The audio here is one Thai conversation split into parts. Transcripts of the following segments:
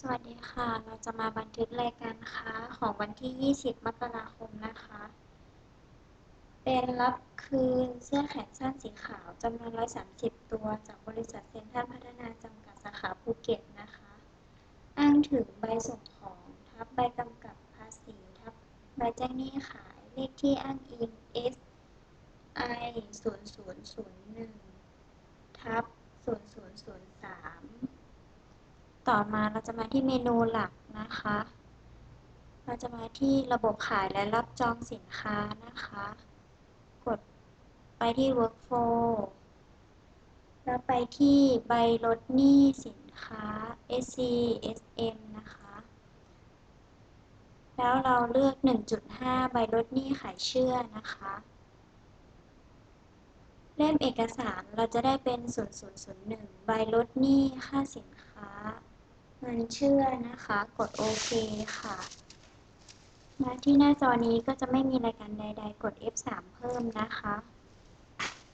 สวัสดีค่ะ เราจะมาบันทึกรายการค้าของวันที่ 20 มกราคมนะคะ เป็นรับคืนเสื้อแขนสั้นสีขาวจำนวน 130 ตัว จากบริษัทเซ็นทรัลพัฒนาจำกัดสาขาภูเก็ตนะคะ อ้างถึงใบส่งของ ทับใบกำกับภาษีทับใบแจ้งหนี้ขาย เลขที่อ้างอิง SI 0001ทับ0 0 0 ต่อมาเราจะมาที่เมนูหลักนะคะ เราจะมาที่ระบบขายและรับจองสินค้านะคะ กดไปที่ workflow แล้วไปที่ใบลดหนี้สินค้า SC SM นะคะ แล้วเราเลือก 1.5 ใบลดหนี้ขายเชื่อนะคะ เล่มเอกสารเราจะได้เป็น 0001 ใบลดหนี้ค่าสินค้า เงินเชื่อนะคะ กดโอเคค่ะมาที่หน้าจอนี้ก็จะไม่มีรายการใด ๆ กด F3 เพิ่มนะคะ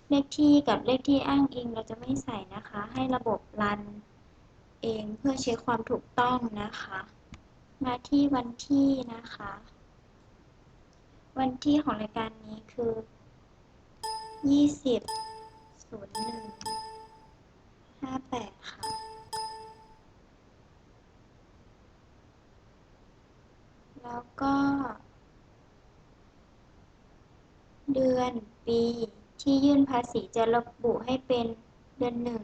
เลขที่กับเลขที่อ้างอิงเราจะไม่ใส่นะคะ ให้ระบบรันเองเพื่อเช็คความถูกต้องนะคะ มาที่วันที่นะคะ วันที่ของรายการนี้คือ 20 01 58 ค่ะแล้ว ก็ เดือนปีที่ยื่นภาษีจะระบุให้เป็นเดือนหนึ่ง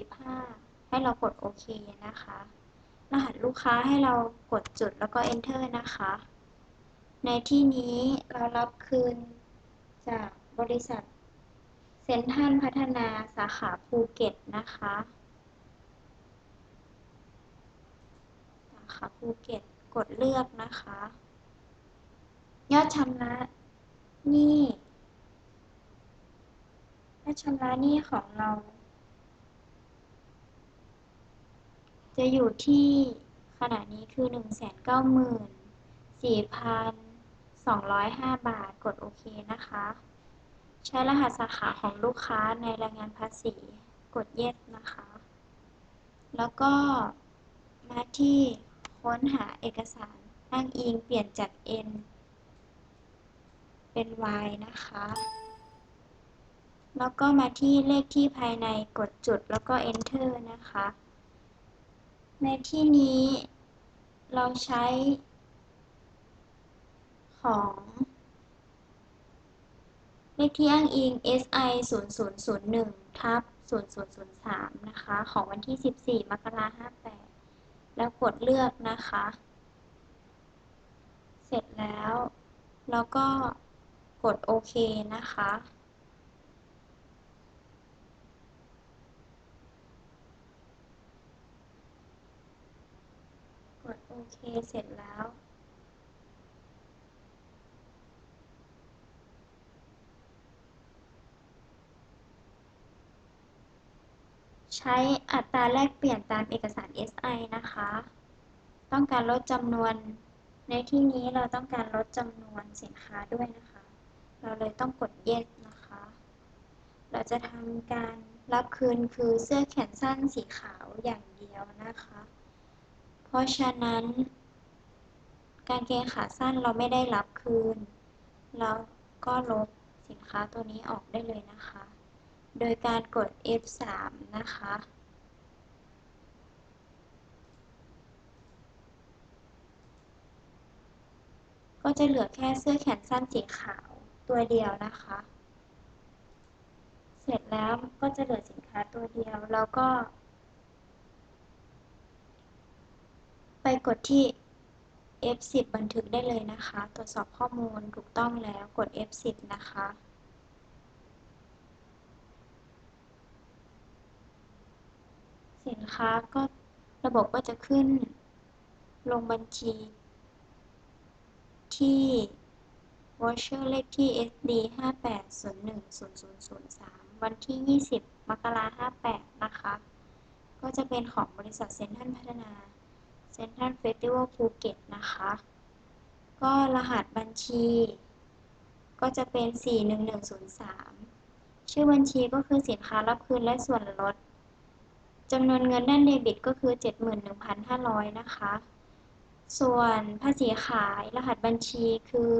2015ให้เรากดโอเคนะคะ รหัสลูกค้าให้เรากดจุดแล้วก็ enter นะคะ ในที่นี้เรารับคืนจากบริษัทเซ็นทรัลพัฒนาสาขาภูเก็ตนะคะ สาขาภูเก็ต กดเลือกนะคะ ยอดชำระหนี้ยอดชำระหนี้ของเรา จะอยู่ที่ขณะนี้คือ 194,205 บาท กดโอเคนะคะ ใช้รหัสสาขาของลูกค้าในรายงานภาษี กด yes นะคะ แล้วก็มาที่ ค้นหาเอกสารอ้างอิงเปลี่ยนจาก N เป็น Y นะคะ แล้วก็มาที่เลขที่ภายในกดจุดแล้วก็ enter นะคะ ในที่นี้เราใช้ของเลขที่อ้างอิง SI 0001ทับ0003นะคะ ของวันที่ 14 มกราคม58 แล้วกดเลือกนะคะ เสร็จแล้ว แล้วก็กดโอเคนะคะ กดโอเคเสร็จแล้ว ใช้อัตราแลกเปลี่ยนตามเอกสาร SI นะคะ ต้องการลดจำนวน ในที่นี้เราต้องการลดจำนวนสินค้าด้วยนะคะ เราเลยต้องกด yes นะคะ เราจะทำการรับคืนคือเสื้อแขนสั้นสีขาวอย่างเดียวนะคะ เพราะฉะนั้น กางเกงขาสั้นเราไม่ได้รับคืนแล้วก็ลบสินค้าตัวนี้ออกได้เลยนะคะ โดยการกด F3 นะคะ ก็จะเหลือแค่เสื้อแขนสั้นสีขาวตัวเดียวนะคะ เสร็จแล้วก็จะเหลือสินค้าตัวเดียว แล้วก็ ไปกดที่ F10 บันทึกได้เลยนะคะ ตรวจสอบข้อมูลถูกต้องแล้วกด F10 นะคะ สิน ค้าก็ระบบก็จะขึ้นลงบัญชี ที่ voucher เลขที่ SD 58010003 วันที่ 20 มกราคม58 นะคะ ก็จะเป็นของบริษัทเซ็นทรัลพัฒนาเซ็นทรัลเฟสติวัลภูเก็ตนะคะ ก็รหัสบัญชี ก็จะเป็น 41103 ชื่อบัญชีก็คือสินค้ารับคืนและส่วนลด จำนวนเงินด้านเดบิตก็คือ 71,500 นะคะ ส่วนภาษีขายรหัสบัญชีคือ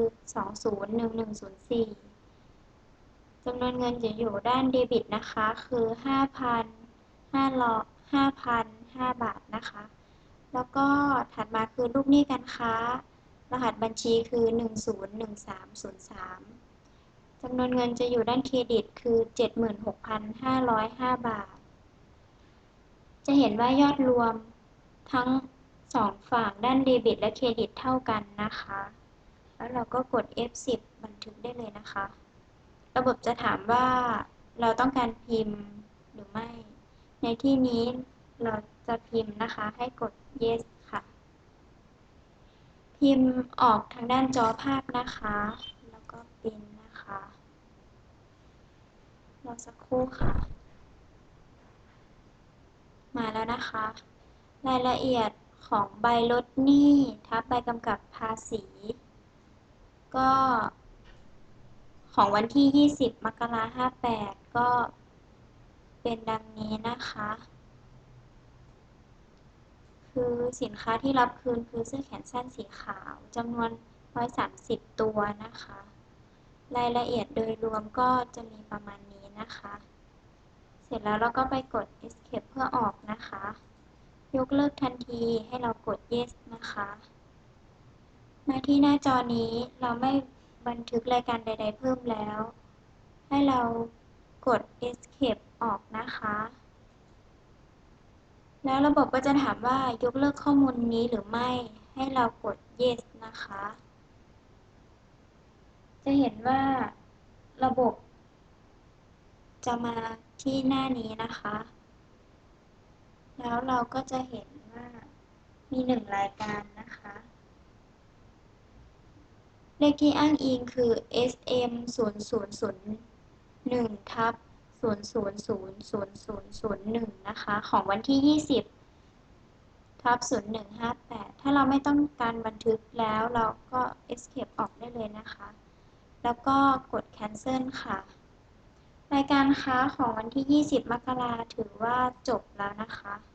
201104จำนวนเงินจะอยู่ด้านเดบิตนะคะ คือ 5,505 บาทนะคะ แล้วก็ถัดมาคือลูกหนี้การค้า รหัสบัญชีคือ 101303จำนวนเงินจะอยู่ด้านเครดิตคือ 76,505 บาท จะเห็นว่ายอดรวมทั้งสองฝั่งด้านเดบิตและเครดิตเท่ากันนะคะ แล้วเราก็กด F10 บันทึกได้เลยนะคะ ระบบจะถามว่าเราต้องการพิมพ์หรือไม่ ในที่นี้เราจะพิมพ์นะคะ ให้กด yes ค่ะ พิมพ์ออกทางด้านจอภาพนะคะ แล้วก็ปริ้นนะคะ รอสักครู่ค่ะ มาแล้วนะคะ รายละเอียดของใบลดหนี้ทับใบกำกับภาษี ก็ ของวันที่ 20 มกราคม58ก็เป็นดังนี้นะคะ คือสินค้าที่รับคืนคือเสื้อแขนสั้นสีขาวจำนวน 130 ตัวนะคะ รายละเอียดโดยรวมก็จะมีประมาณนี้นะคะ สร็จแล้วเราก็ไปกด escape เพื่อออกนะคะ ยกเลิกทันทีให้เรากด yes นะคะมาที่หน้าจอนี้เราไม่บันทึกรายการใด ๆ เพิ่มแล้ว ให้เรากด escape ออกนะคะ แล้วระบบก็จะถามว่ายกเลิกข้อมูลนี้หรือไม่ ให้เรากด yes นะคะ จะเห็นว่าระบบ จะมาที่หน้านี้นะคะ แล้วเราก็จะเห็นว่ามีหนึ่งรายการนะคะ เลขที่อ้างอิงคือ SM 0001ทับ000001 นะคะ ของวันที่ 20 ทับ 0158 ถ้าเราไม่ต้องการบันทึกแล้วเราก็ escape ออกได้เลยนะคะ แล้วก็กด cancel ค่ะ รายการค้าของวันที่ 20 มกราถือว่าจบแล้วนะคะ